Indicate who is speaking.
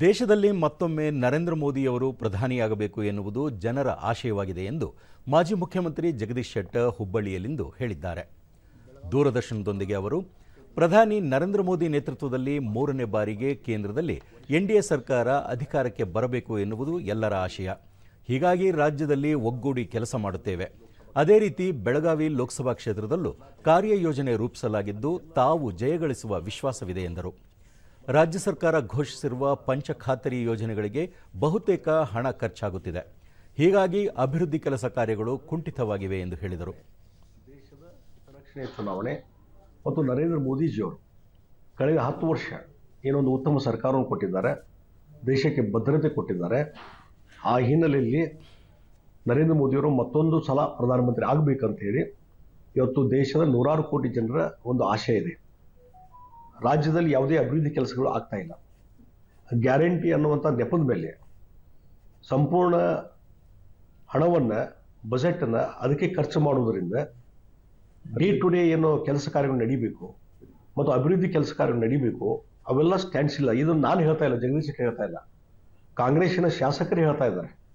Speaker 1: ದೇಶದಲ್ಲಿ ಮತ್ತೊಮ್ಮೆ ನರೇಂದ್ರ ಮೋದಿಯವರು ಪ್ರಧಾನಿಯಾಗಬೇಕು ಎನ್ನುವುದು ಜನರ ಆಶಯವಾಗಿದೆ ಎಂದು ಮಾಜಿ ಮುಖ್ಯಮಂತ್ರಿ ಜಗದೀಶ್ ಶೆಟ್ಟರ್ ಹುಬ್ಬಳ್ಳಿಯಲ್ಲಿಂದು ಹೇಳಿದ್ದಾರೆ. ದೂರದರ್ಶನದೊಂದಿಗೆ ಅವರು, ಪ್ರಧಾನಿ ನರೇಂದ್ರ ಮೋದಿ ನೇತೃತ್ವದಲ್ಲಿ ಮೂರನೇ ಬಾರಿಗೆ ಕೇಂದ್ರದಲ್ಲಿ ಎನ್ಡಿಎ ಸರ್ಕಾರ ಅಧಿಕಾರಕ್ಕೆ ಬರಬೇಕು ಎನ್ನುವುದು ಎಲ್ಲರ ಆಶಯ. ಹೀಗಾಗಿ ರಾಜ್ಯದಲ್ಲಿ ಒಗ್ಗೂಡಿ ಕೆಲಸ ಮಾಡುತ್ತೇವೆ. ಅದೇ ರೀತಿ ಬೆಳಗಾವಿ ಲೋಕಸಭಾ ಕ್ಷೇತ್ರದಲ್ಲೂ ಕಾರ್ಯಯೋಜನೆ ರೂಪಿಸಲಾಗಿದ್ದು ತಾವು ಜಯಗಳಿಸುವ ವಿಶ್ವಾಸವಿದೆ, ಎಂದರು. ರಾಜ್ಯ ಸರ್ಕಾರ ಘೋಷಿಸಿರುವ ಪಂಚ ಖಾತರಿ ಯೋಜನೆಗಳಿಗೆ ಬಹುತೇಕ ಹಣ ಖರ್ಚಾಗುತ್ತಿದೆ. ಹೀಗಾಗಿ ಅಭಿವೃದ್ಧಿ ಕೆಲಸ ಕಾರ್ಯಗಳು ಕುಂಠಿತವಾಗಿವೆ ಎಂದು ಹೇಳಿದರು.
Speaker 2: ದೇಶದ ರಕ್ಷಣೆ ಚುನಾವಣೆ ಮತ್ತು ನರೇಂದ್ರ ಮೋದಿಜಿಯವರು ಕಳೆದ ಹತ್ತು ವರ್ಷ ಏನೊಂದು ಉತ್ತಮ ಸರ್ಕಾರವನ್ನು ಕೊಟ್ಟಿದ್ದಾರೆ, ದೇಶಕ್ಕೆ ಭದ್ರತೆ ಕೊಟ್ಟಿದ್ದಾರೆ. ಆ ಹಿನ್ನೆಲೆಯಲ್ಲಿ ನರೇಂದ್ರ ಮೋದಿಯವರು ಮತ್ತೊಂದು ಸಲ ಪ್ರಧಾನಮಂತ್ರಿ ಆಗಬೇಕಂತ ಹೇಳಿ ಇವತ್ತು ದೇಶದ ನೂರಾರು ಕೋಟಿ ಜನರ ಒಂದು ಆಶಯ ಇದೆ. ರಾಜ್ಯದಲ್ಲಿ ಯಾವುದೇ ಅಭಿವೃದ್ಧಿ ಕೆಲಸಗಳು ಆಗ್ತಾ ಇಲ್ಲ. ಗ್ಯಾರಂಟಿ ಅನ್ನುವಂಥ ನೆಪದ ಮೇಲೆ ಸಂಪೂರ್ಣ ಹಣವನ್ನು, ಬಜೆಟನ್ನು ಅದಕ್ಕೆ ಖರ್ಚು ಮಾಡುವುದರಿಂದ ಡೇ ಟು ಡೇ ಏನೋ ಕೆಲಸ ಕಾರ್ಯಗಳು ನಡೀಬೇಕು ಮತ್ತು ಅಭಿವೃದ್ಧಿ ಕೆಲಸ ಕಾರ್ಯಗಳು ನಡೀಬೇಕು, ಅವೆಲ್ಲ ಸ್ಟ್ಯಾಂಡ್ಸ್ ಇಲ್ಲ. ಇದನ್ನು ನಾನು ಹೇಳ್ತಾ ಇಲ್ಲ, ಜಗದೀಶ್ ಹೇಳ್ತಾ ಇಲ್ಲ. ಕಾಂಗ್ರೆಸ್ಸಿನ ಶಾಸಕರು ಹೇಳ್ತಾ ಇದ್ದಾರೆ.